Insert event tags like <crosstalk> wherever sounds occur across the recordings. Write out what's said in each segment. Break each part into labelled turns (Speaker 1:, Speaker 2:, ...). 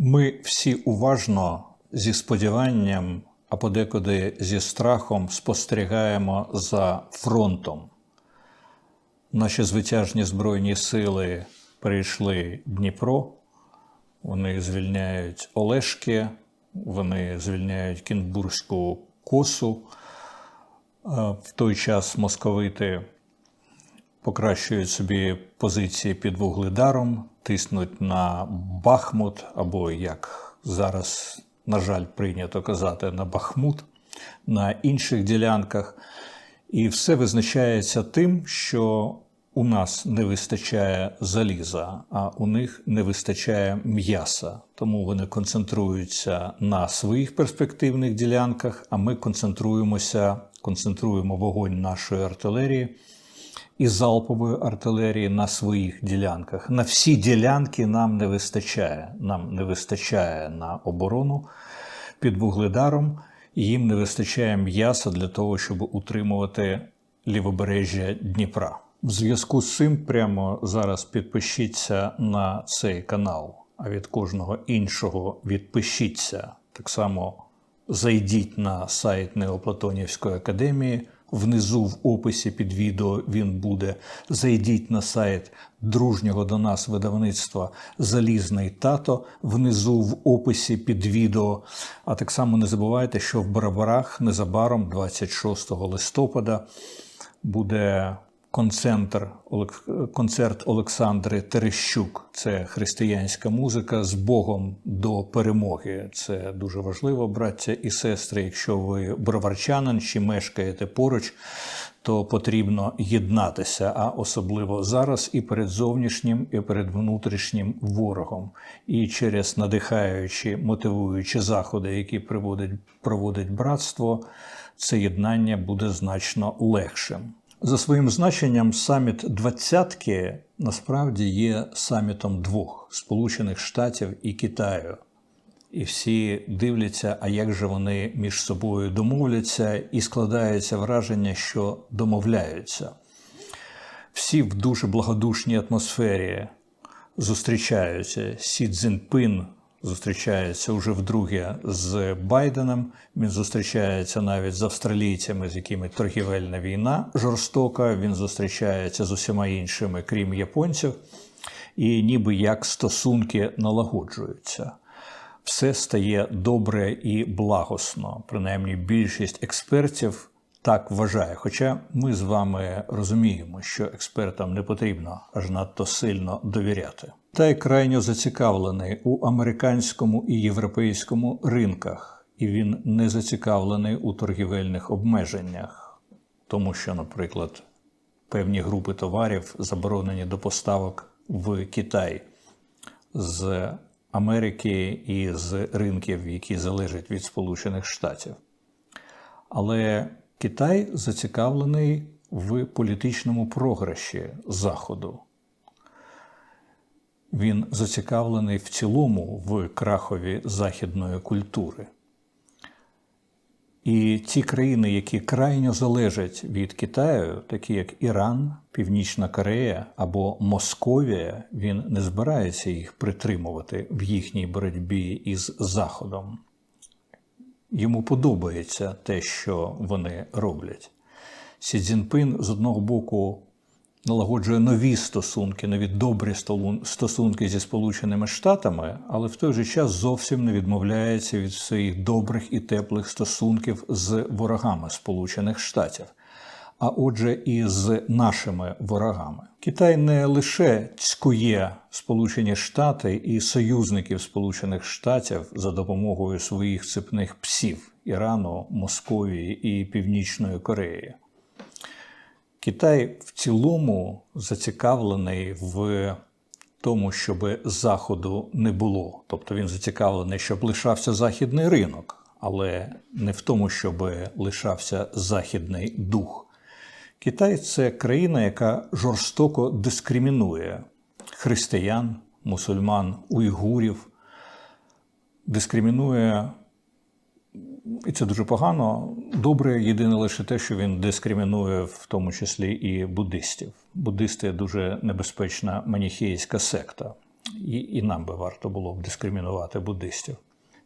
Speaker 1: Ми всі уважно зі сподіванням, а подекуди зі страхом спостерігаємо за фронтом. Наші звитяжні збройні сили перейшли Дніпро, вони звільняють Олешки, вони звільняють Кінбурзьку косу. В той час московити покращують собі позиції під Вугледаром, тиснуть на Бахмут, або як зараз, на жаль, прийнято казати, на Бахмут, на інших ділянках. І все визначається тим, що у нас не вистачає заліза, а у них не вистачає м'яса. Тому вони концентруються на своїх перспективних ділянках, а ми концентруємося, концентруємо вогонь нашої артилерії і залпової артилерії на своїх ділянках. На всі ділянки нам не вистачає. Нам не вистачає на оборону під Вугледаром, і їм не вистачає м'яса для того, щоб утримувати лівобережжя Дніпра. В зв'язку з цим прямо зараз підпишіться на цей канал, а від кожного іншого відпишіться. Так само зайдіть на сайт Неоплатонівської академії. Внизу в описі під відео він буде. Зайдіть на сайт дружнього до нас видавництва Залізний тато. Внизу в описі під відео. А так само не забувайте, що в Барабарах незабаром, 26 листопада, буде концентр, концерт Олександри Терещук. Це християнська музика з Богом до перемоги. Це дуже важливо, браття і сестри. Якщо ви броварчанин чи мешкаєте поруч, то потрібно єднатися, а особливо зараз і перед зовнішнім, і перед внутрішнім ворогом. І через надихаючі, мотивуючі заходи, які приводить, проводить братство, це єднання буде значно легшим. За своїм значенням, саміт двадцятки насправді є самітом двох Сполучених Штатів і Китаю. І всі дивляться, а як же вони між собою домовляться, і складається враження, що домовляються. Всі в дуже благодушній атмосфері зустрічаються. Сі Цзіньпин зустрічається уже вдруге з Байденом. Він зустрічається навіть з австралійцями, з якими торгівельна війна жорстока. Він зустрічається з усіма іншими, крім японців, і ніби як стосунки налагоджуються. Все стає добре і благосно. Принаймні, більшість експертів так вважає. Хоча ми з вами розуміємо, що експертам не потрібно аж надто сильно довіряти. Китай крайньо зацікавлений у американському і європейському ринках, і він не зацікавлений у торгівельних обмеженнях, тому що, наприклад, певні групи товарів заборонені до поставок в Китай з Америки і з ринків, які залежать від Сполучених Штатів. Але Китай зацікавлений в політичному програші Заходу. Він зацікавлений в цілому в крахові західної культури. І ті країни, які крайньо залежать від Китаю, такі як Іран, Північна Корея або Московія, він не збирається їх притримувати в їхній боротьбі із Заходом. Йому подобається те, що вони роблять. Сі Цзіньпин з одного боку налагоджує нові стосунки, нові добрі стосунки зі Сполученими Штатами, але в той же час зовсім не відмовляється від своїх добрих і теплих стосунків з ворогами Сполучених Штатів. А отже, і з нашими ворогами. Китай не лише цькує Сполучені Штати і союзників Сполучених Штатів за допомогою своїх цепних псів Ірану, Московії і Північної Кореї. Китай в цілому зацікавлений в тому, щоб заходу не було. Тобто він зацікавлений, щоб лишався західний ринок, але не в тому, щоб лишався західний дух. Китай це країна, яка жорстоко дискримінує християн, мусульман, уйгурів, дискримінує і це дуже погано. Добре, єдине лише те, що він дискримінує в тому числі і буддистів. Буддисти дуже небезпечна маніхеїська секта. І, і нам би варто було б дискримінувати буддистів.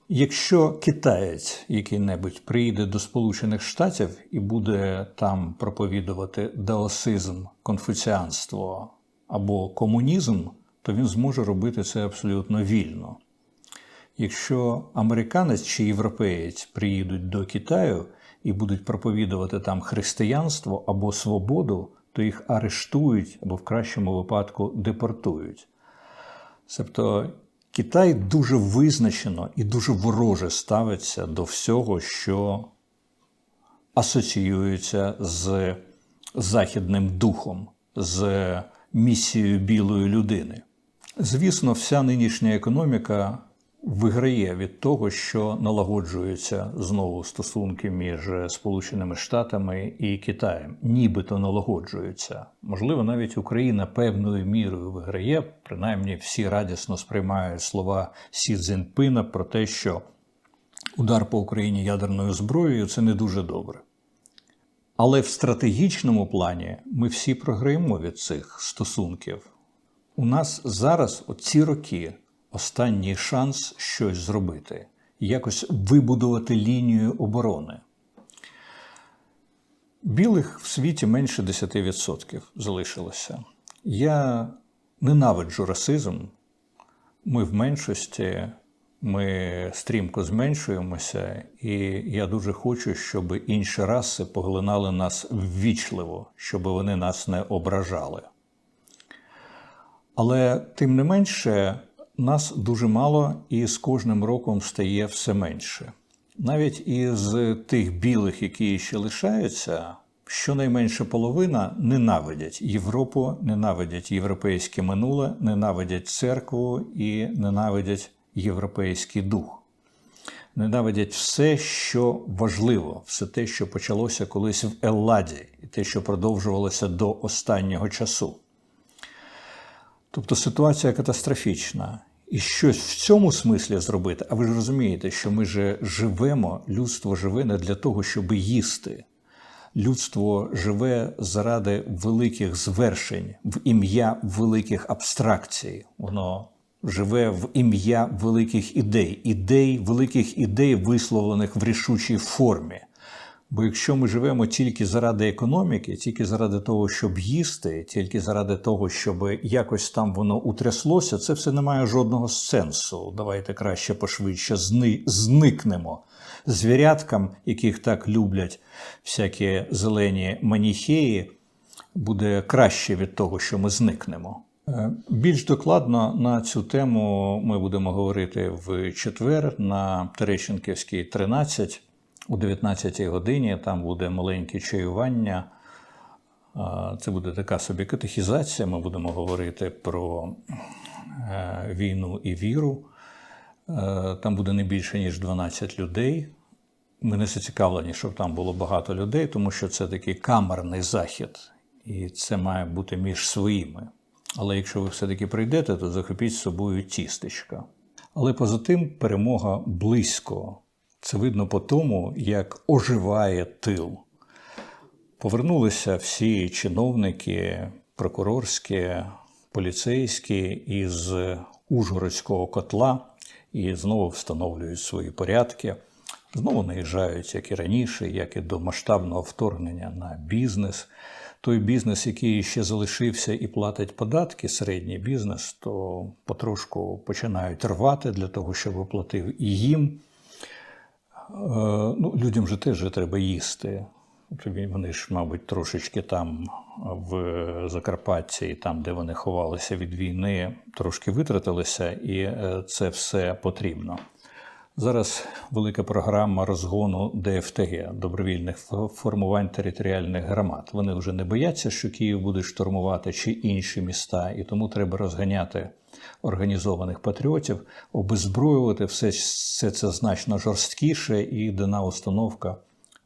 Speaker 1: Якщо китаєць який-небудь приїде до Сполучених Штатів і буде там проповідувати даосизм, конфуціанство або комунізм, то він зможе робити це абсолютно вільно. Якщо американець чи європеєць приїдуть до Китаю і будуть проповідувати там християнство або свободу, то їх арештують або в кращому випадку депортують. Тобто Китай дуже визначено і дуже вороже ставиться до всього, що асоціюється з західним духом, з місією білої людини. Звісно, вся нинішня економіка виграє від того, що налагоджуються знову стосунки між Сполученими Штатами і Китаєм, нібито налагоджуються. Можливо, навіть Україна певною мірою виграє, принаймні всі радісно сприймають слова Сі Цзіньпина про те, що удар по Україні ядерною зброєю це не дуже добре. Але в стратегічному плані ми всі програємо від цих стосунків. У нас зараз, ці роки, останній шанс щось зробити, якось вибудувати лінію оборони. Білих в світі менше 10% залишилося. Я ненавиджу расизм. Ми в меншості, ми стрімко зменшуємося, і я дуже хочу, щоб інші раси поглинали нас ввічливо, щоб вони нас не ображали. Але тим не менше, нас дуже мало і з кожним роком стає все менше. Навіть із тих білих, які ще лишаються, щонайменше половина ненавидять Європу, ненавидять європейське минуле, ненавидять церкву і ненавидять європейський дух. Ненавидять все, що важливо, все те, що почалося колись в Елладі, і те, що продовжувалося до останнього часу. Тобто ситуація катастрофічна. І щось в цьому смислі зробити, а ви ж розумієте, що ми же живемо, людство живе не для того, щоб їсти. Людство живе заради великих звершень, в ім'я великих абстракцій. Воно живе в ім'я великих ідей, ідей, великих ідей, висловлених в рішучій формі. Бо якщо ми живемо тільки заради економіки, тільки заради того, щоб їсти, тільки заради того, щоб якось там воно утряслося, це все не має жодного сенсу. Давайте краще пошвидше зни... зникнемо. Звіряткам, яких так люблять всякі зелені маніхеї, буде краще від того, що ми зникнемо. Е, Більш докладно на цю тему ми будемо говорити в четвер на Терещенківській 13 о 19-й годині там буде маленьке чаювання. Це буде така собі катехізація. Ми будемо говорити про е, війну і віру. Е, там буде не більше, ніж 12 людей. Ми не зацікавлені, щоб там було багато людей, тому що це такий камерний захід, і це має бути між своїми. Але якщо ви все-таки прийдете, то захопіть з собою тістечка. Але поза тим перемога близько. Це видно по тому, як оживає тил. Повернулися всі чиновники, прокурорські, поліцейські із Ужгородського котла і знову встановлюють свої порядки. Знову наїжджають, як і раніше, як і до масштабного вторгнення на бізнес. Той бізнес, який ще залишився і платить податки, середній бізнес, то потрошку починають рвати для того, щоб оплатив і їм. Ну, Людям же теж треба їсти. Вони ж, мабуть, трошечки там в Закарпатті, там, де вони ховалися від війни, трошки витратилися, і е, це все потрібно. Зараз велика програма розгону ДФТГ добровільних формувань територіальних громад. Вони вже не бояться, що Київ буде штурмувати чи інші міста, і тому треба розганяти організованих патріотів, обезброювати все, все це значно жорсткіше і дана установка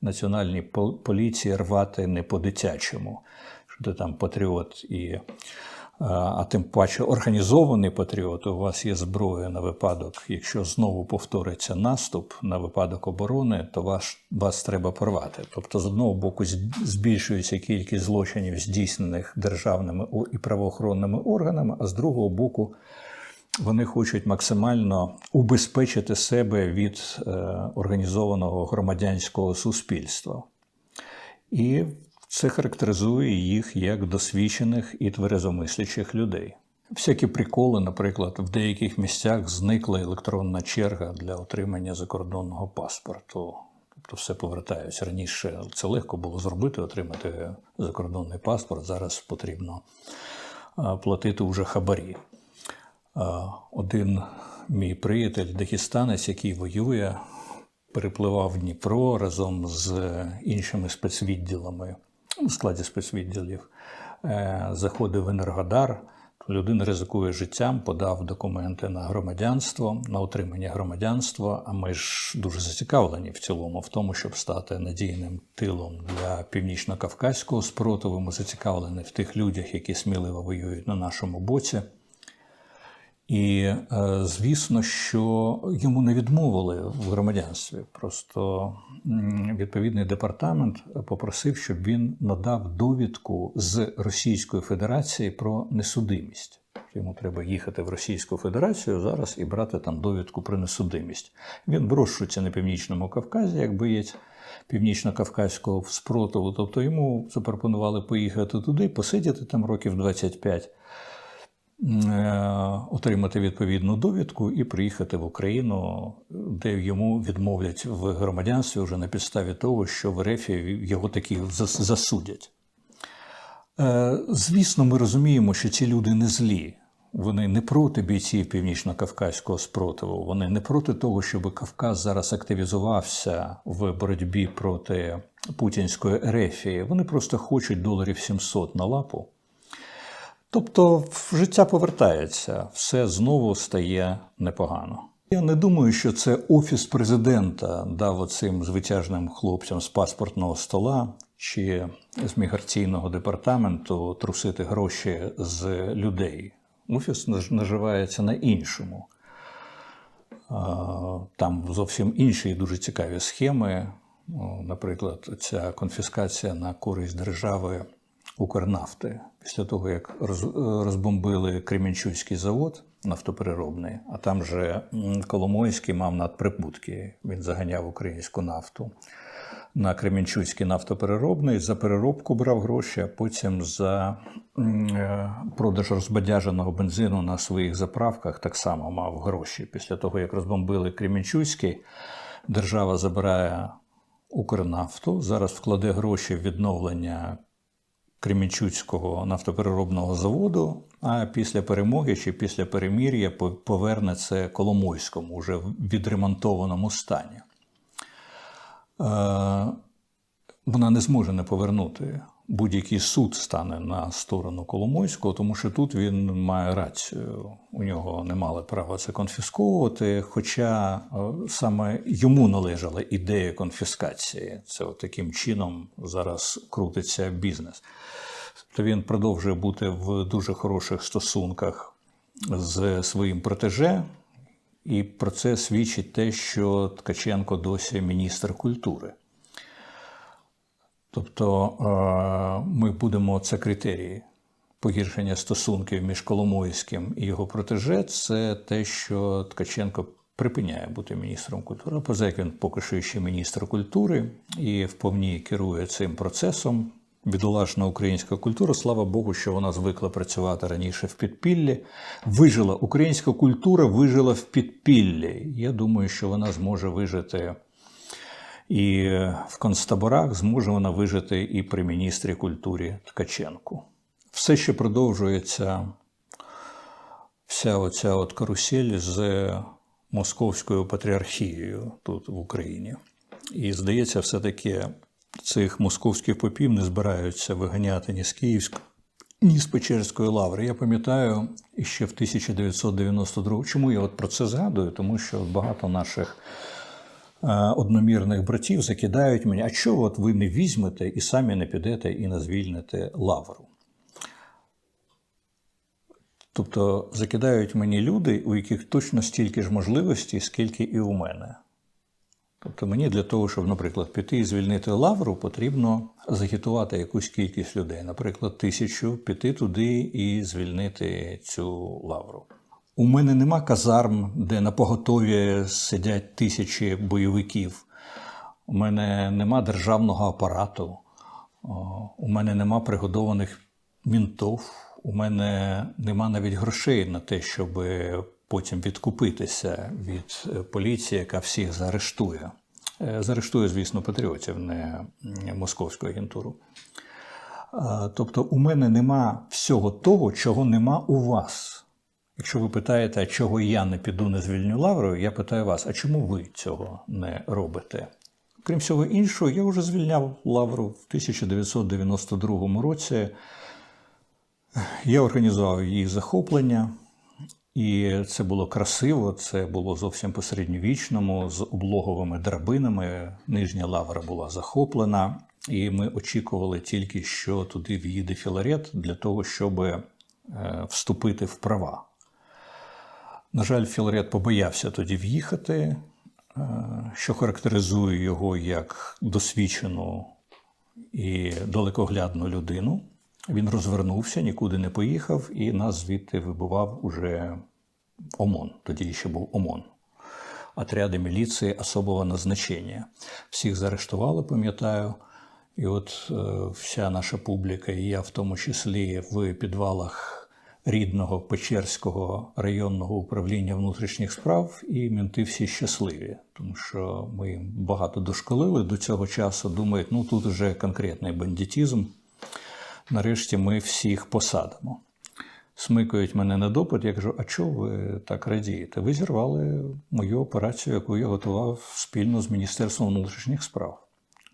Speaker 1: національній поліції рвати не по-дитячому. Що ти там патріот і а тим паче організований патріот, у вас є зброя на випадок, якщо знову повториться наступ на випадок оборони, то вас, вас треба порвати. Тобто, з одного боку, збільшується кількість злочинів, здійснених державними і правоохоронними органами, а з другого боку, вони хочуть максимально убезпечити себе від е, організованого громадянського суспільства. І це характеризує їх як досвідчених і тверезомислячих людей. Всякі приколи, наприклад, в деяких місцях зникла електронна черга для отримання закордонного паспорту. Тобто все повертається. Раніше це легко було зробити, отримати закордонний паспорт. Зараз потрібно платити вже хабарі. Один мій приятель, дагестанець, який воює, перепливав Дніпро разом з іншими спецвідділами у складі спецвідділів, е, заходив в Енергодар. Людина ризикує життям, подав документи на громадянство, на отримання громадянства. А ми ж дуже зацікавлені в цілому в тому, щоб стати надійним тилом для північно-кавказького спротиву. Ми зацікавлені в тих людях, які сміливо воюють на нашому боці. І е, звісно, що йому не відмовили в громадянстві. Просто відповідний департамент попросив, щоб він надав довідку з Російської Федерації про несудимість. Йому треба їхати в Російську Федерацію зараз і брати там довідку про несудимість. Він вирощується на північному Кавказі, як боєць північно-кавказького спротиву. Тобто йому запропонували поїхати туди, посидіти там років 25 е, отримати відповідну довідку і приїхати в Україну, де йому відмовлять в громадянстві вже на підставі того, що в РФ його зас- засудять. Е, Звісно, ми розуміємо, що ці люди не злі. Вони не проти бійців північно-кавказького спротиву. Вони не проти того, щоб Кавказ зараз активізувався в боротьбі проти путінської ерефії. Вони просто хочуть доларів 700 на лапу. Тобто життя повертається, все знову стає непогано. Я не думаю, що це офіс президента дав оцим звитяжним хлопцям з паспортного стола чи з міграційного департаменту трусити гроші з людей. Офіс наж- наживається на іншому. Там зовсім інші дуже цікаві схеми. Наприклад, ця конфіскація на користь держави Укрнафти після того, як розбомбили Кремінчуцький завод нафтопереробний, а там же Коломойський мав надприбутки. Він заганяв українську нафту на Кремінчуцький нафтопереробний, за переробку брав гроші, а потім за е, продаж розбадяженого бензину на своїх заправках так само мав гроші. Після того, як розбомбили Кремінчуцький, держава забирає Укрнафту, зараз вкладе гроші в відновлення Кремінчуцького нафтопереробного заводу, а після перемоги чи після перемір'я по- поверне це Коломойському уже в відремонтованому стані. Е, Вона не зможе не повернути. Будь-який суд стане на сторону Коломойського, тому що тут він має рацію. У нього не мали права це конфісковувати, хоча е, саме йому належала ідея конфіскації. Це от таким чином зараз крутиться бізнес. То він продовжує бути в дуже хороших стосунках з своїм протеже, і про це свідчить те, що Ткаченко досі міністр культури. Тобто е, ми будемо це критерії погіршення стосунків між Коломойським і його протеже. Це те, що Ткаченко припиняє бути міністром культури. Поза він поки що ще міністр культури і вповні керує цим процесом. Бідолашна українська культура, слава Богу, що вона звикла працювати раніше в підпіллі. Вижила українська культура, вижила в підпіллі. Я думаю, що вона зможе вижити і в концтаборах зможе вона вижити і при міністрі культури Ткаченку. Все ще продовжується вся оця от карусель з московською патріархією тут в Україні. І здається, все-таки цих московських попів не збираються виганяти ні з Київської, ні з Печерської лаври. Я пам'ятаю ще в 1992 Чому я от про це згадую? Тому що багато наших одномірних братів закидають мені, а чого от ви не візьмете і самі не підете і не звільните лавру? Тобто закидають мені люди, у яких точно стільки ж можливостей, скільки і у мене. Тобто мені для того, щоб, наприклад, піти і звільнити лавру, потрібно загітувати якусь кількість людей, наприклад, тисячу, піти туди і звільнити цю лавру. У мене нема казарм, де на поготові сидять тисячі бойовиків. У мене нема державного апарату. У мене нема пригодованих мінтов. У мене нема навіть грошей на те, щоб потім відкупитися від е, поліції, яка всіх заарештує. Е, Заарештує, звісно, патріотів, не московську агентуру. Тобто, у мене нема всього того, чого нема у вас. Якщо ви питаєте, чого я не піду, не звільню лавру, я питаю вас, а чому ви цього не робите? Крім всього іншого, я вже звільняв лавру в 1992 році. Я організував її захоплення, і це було красиво, це було зовсім по-середньовічному, з облоговими драбинами. Нижня лавра була захоплена, і ми очікували тільки, що туди в'їде Філарет для того, щоб е, вступити в права. На жаль, Філарет побоявся тоді в'їхати, е, що характеризує його як досвідчену і далекоглядну людину. Він розвернувся, нікуди не поїхав, і нас звідти вибивав уже ОМОН. Тоді ще був ОМОН. Отряди міліції особого назначення. Всіх заарештували, пам'ятаю. І от е, вся наша публіка, і я в тому числі в підвалах рідного Печерського районного управління внутрішніх справ, і мінти всі щасливі, тому що ми їм багато дошколили до цього часу. Думають, ну тут вже конкретний бандитізм. Нарешті ми всіх посадимо. Смикають мене на допит, я кажу, а чого ви так радієте? Ви зірвали мою операцію, яку я готував спільно з Міністерством внутрішніх справ.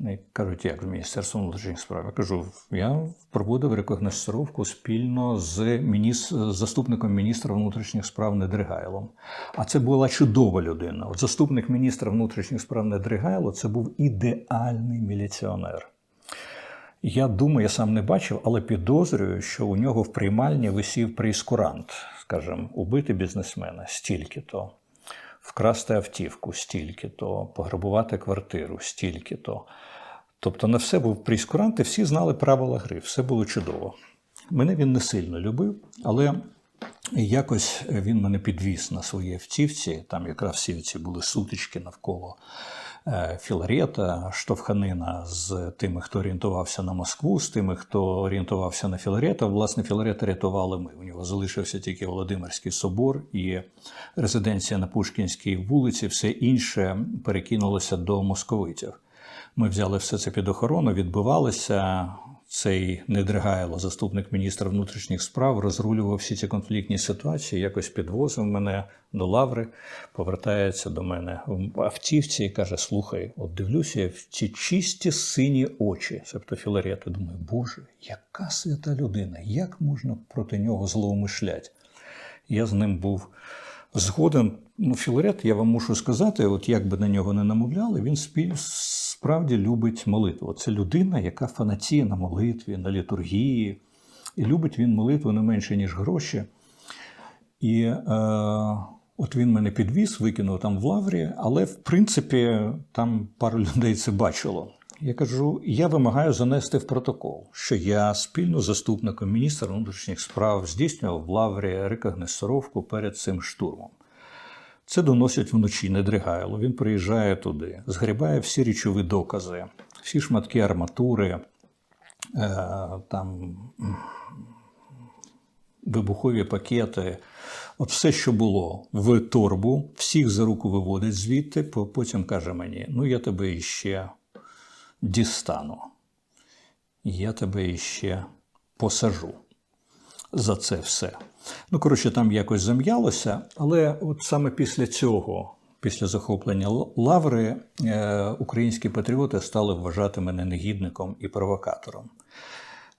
Speaker 1: Вони кажуть, як з Міністерством внутрішніх справ. Я кажу, я проводив рекогносцировку спільно з міністр, заступником міністра внутрішніх справ Недригайлом. А це була чудова людина. От заступник міністра внутрішніх справ Недригайло це був ідеальний міліціонер. Я думаю, я сам не бачив, але підозрюю, що у нього в приймальні висів прейскурант, скажімо, убити бізнесмена стільки-то, вкрасти автівку стільки-то, пограбувати квартиру стільки-то. Тобто на все був прейскурант, і всі знали правила гри, все було чудово. Мене він не сильно любив, але якось він мене підвіз на своїй автівці. Там якраз всі ці були сутички навколо е, Філарета, штовханина з тими, хто орієнтувався на Москву, з тими, хто орієнтувався на Філарета. Власне, Філарета рятували ми. У нього залишився тільки Володимирський собор і резиденція на Пушкінській вулиці. Все інше перекинулося до московитів. Ми взяли все це під охорону, відбивалися. Цей Недригайло, заступник міністра внутрішніх справ, розрулював всі ці конфліктні ситуації, якось підвозив мене до лаври, повертається до мене в автівці і каже: Слухай, от дивлюся в ці чисті сині очі, себто Філарета. Думаю, Боже, яка свята людина, як можна проти нього злоумишляти? Я з ним був згоден. Ну, Філарет, я вам мушу сказати, от як би на нього не намовляли, він справді любить молитву. Це людина, яка фанатіє на молитві, на літургії. І любить він молитву не менше, ніж гроші. І е, от він мене підвіз, викинув там в лаврі, але в принципі там пару <laughs> людей це бачило. Я кажу: я вимагаю занести в протокол, що я спільно з заступником міністра внутрішніх справ здійснював в лаврі рекогносцировку перед цим штурмом. Це доносять вночі Недригайло. Він приїжджає туди, згрібає всі річові докази, всі шматки арматури, е, там вибухові пакети. От все, що було в торбу, всіх за руку виводить звідти, потім каже мені: ну я тебе іще дістану, я тебе іще посажу за це все. Ну, коротше, там якось зам'ялося, але от саме після цього, після захоплення лаври, е, українські патріоти стали вважати мене негідником і провокатором.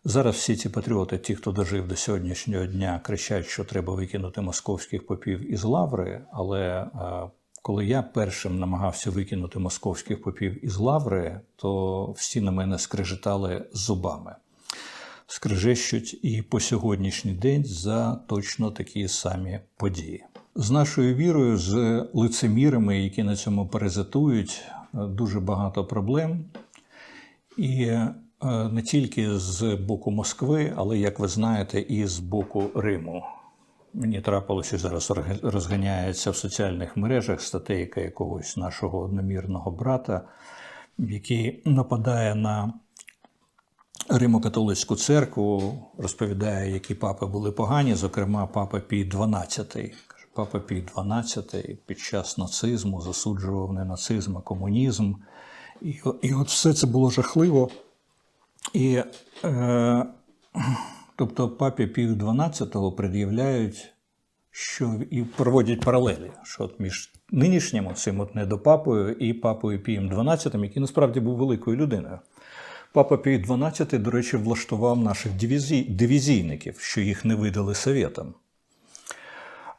Speaker 1: Зараз всі ці патріоти, ті, хто дожив до сьогоднішнього дня, кричать, що треба викинути московських попів із лаври. Але е, коли я першим намагався викинути московських попів із лаври, то всі на мене скрежетали зубами скрежещуть і по сьогоднішній день за точно такі самі події. З нашою вірою, з лицемірами, які на цьому паразитують, дуже багато проблем. І е, не тільки з боку Москви, але, як ви знаєте, і з боку Риму. Мені трапилося зараз розганяється в соціальних мережах статейка якогось нашого одномірного брата, який нападає на Римо-католицьку церкву, розповідає, які папи були погані, зокрема, папа Пій XII. Папа Пій XII під час нацизму засуджував не нацизм, а комунізм. І, і от все це було жахливо. І, е, тобто папі Пію XII пред'являють, що і проводять паралелі, що от між нинішнім цим от недопапою і папою Пієм XII, який насправді був великою людиною. Папа Пій XII, до речі, влаштував наших дивізій, дивізійників, що їх не видали совєтам е,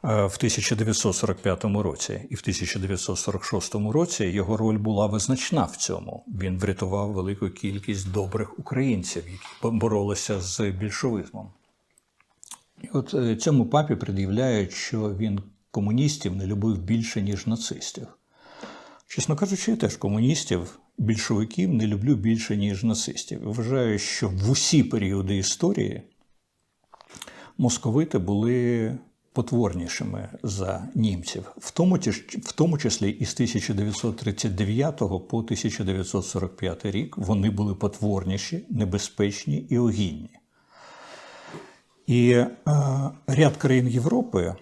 Speaker 1: в 1945 році. І в 1946 році його роль була визначна в цьому. Він врятував велику кількість добрих українців, які боролися з більшовизмом. І от е, цьому папі пред'являють, що він комуністів не любив більше, ніж нацистів. Чесно кажучи, я теж комуністів, більшовиків не люблю більше, ніж нацистів. Вважаю, що в усі періоди історії московити були потворнішими за німців, в тому, в тому числі і з 1939 по 1945 рік вони були потворніші, небезпечні і огідні. І е, ряд країн Європи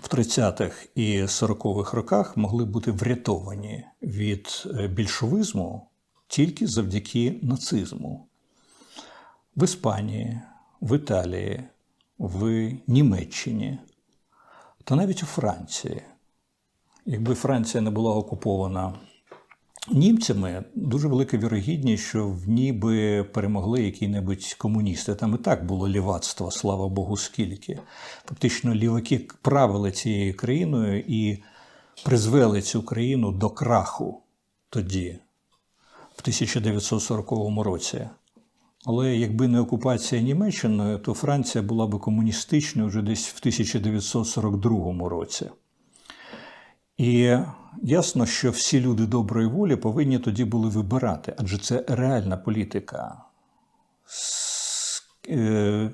Speaker 1: в 30-х і 40-х роках могли бути врятовані від е, більшовизму тільки завдяки нацизму. В Іспанії, в Італії, в Німеччині та навіть у Франції. Якби Франція не була окупована німцями, дуже велика вірогідність, що в ніби перемогли які-небудь комуністи. Там і так було лівацтво, слава Богу, скільки. Фактично, ліваки правили цією країною і призвели цю країну до краху тоді, в 1940 році. Але якби не окупація Німеччиною, то Франція була би комуністичною вже десь в 1942 році. І ясно, що всі люди доброї волі повинні тоді були вибирати, адже це реальна політика. Е,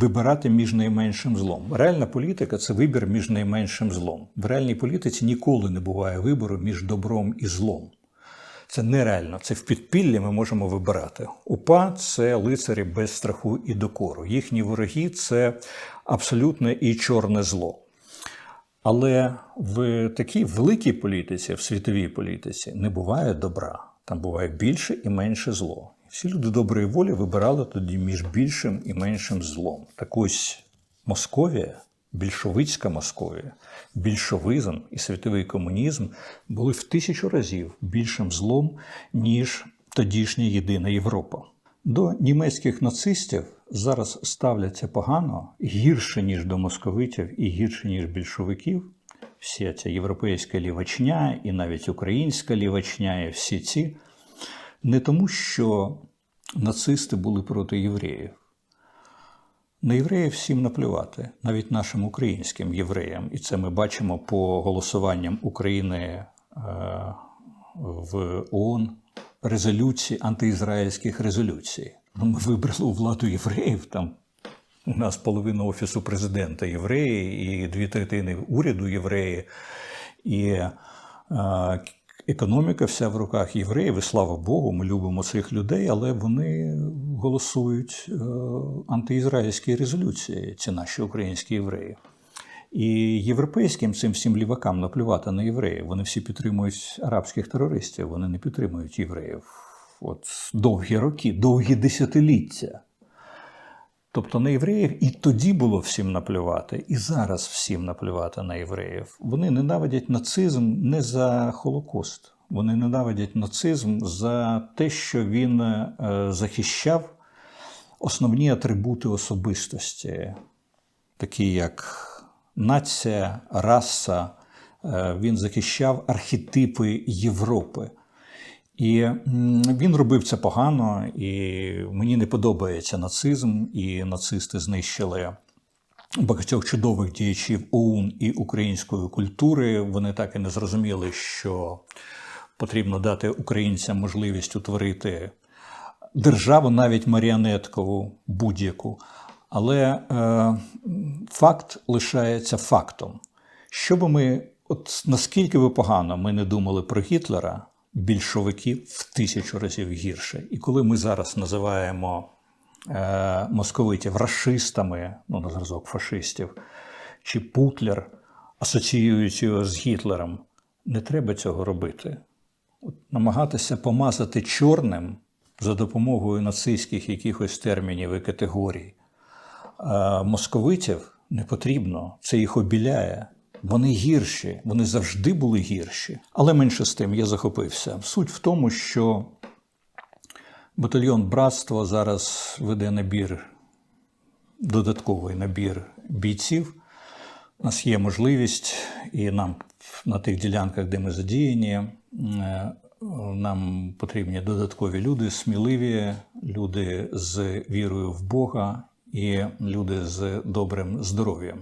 Speaker 1: Вибирати між найменшим злом. Реальна політика це вибір між найменшим злом. В реальній політиці ніколи не буває вибору між добром і злом. Це нереально. Це в підпіллі ми можемо вибирати. УПА це лицарі без страху і докору. Їхні вороги це абсолютне і чорне зло. Але в такій великій політиці, в світовій політиці, не буває добра. Там буває більше і менше зло. Всі люди доброї волі вибирали тоді між більшим і меншим злом. Так ось Московія, більшовицька Московія, більшовизм і світовий комунізм були в тисячу разів більшим злом, ніж тодішня єдина Європа. До німецьких нацистів зараз ставляться погано гірше, ніж до московитів і гірше, ніж більшовиків. Вся ця європейська лівачня і навіть українська лівачня, і всі ці не тому, що нацисти були проти євреїв. На євреїв всім наплювати, навіть нашим українським євреям. І це ми бачимо по голосуванням України е, в ООН резолюцій, антиізраїльських резолюцій. Ну, ми вибрали у владу євреїв. Там у нас половина офісу президента євреї, і дві третини уряду євреї, і економіка вся в руках євреїв. І слава Богу, ми любимо цих людей, але вони голосують е, антиізраїльські резолюції, ці наші українські євреї. І європейським цим всім лівакам наплювати на євреїв. Вони всі підтримують арабських терористів, вони не підтримують євреїв. От довгі роки, довгі десятиліття. Тобто на євреїв і тоді було всім наплювати, і зараз всім наплювати на євреїв. Вони ненавидять нацизм не за Холокост. Вони ненавидять нацизм за те, що він е, захищав основні атрибути особистості, такі як нація, раса. Е, Він захищав архетипи Європи. І він робив це погано, і мені не подобається нацизм, і нацисти знищили багатьох чудових діячів ОУН і української культури. Вони так і не зрозуміли, що потрібно дати українцям можливість утворити державу, навіть маріонеткову будь-яку. Але е, факт лишається фактом. Що би ми, от наскільки би погано ми не думали про Гітлера, більшовиків в тисячу разів гірше. І коли ми зараз називаємо е, московитів расистами, ну на зразок фашистів, чи Путлер, асоціюють його з Гітлером, не треба цього робити. От намагатися помазати чорним за допомогою нацистських якихось термінів і категорій. А московитів не потрібно, це їх обіляє. Вони гірші, вони завжди були гірші. Але менше з тим я захопився. Суть в тому, що батальйон братство зараз веде набір, додатковий набір бійців. У нас є можливість, і нам на тих ділянках, де ми задіяні, е, нам потрібні додаткові люди, сміливі, люди з вірою в Бога і люди з добрим здоров'ям.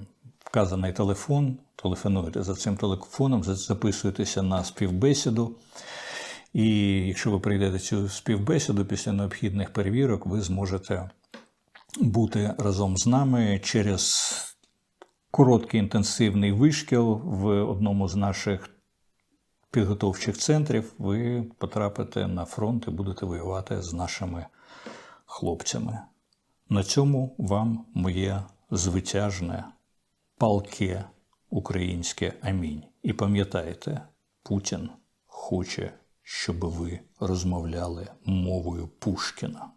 Speaker 1: Вказаний телефон, телефонуйте за цим телефоном, записуєтеся на співбесіду. І якщо ви прийдете цю співбесіду після необхідних перевірок, ви зможете бути разом з нами через короткий інтенсивний вишкіл в одному з наших підготовчих центрів. Ви потрапите на фронт і будете воювати з нашими хлопцями. На цьому вам моє звитяжне, палке українське амінь. І пам'ятайте, Путін хоче, щоб ви розмовляли мовою Пушкіна.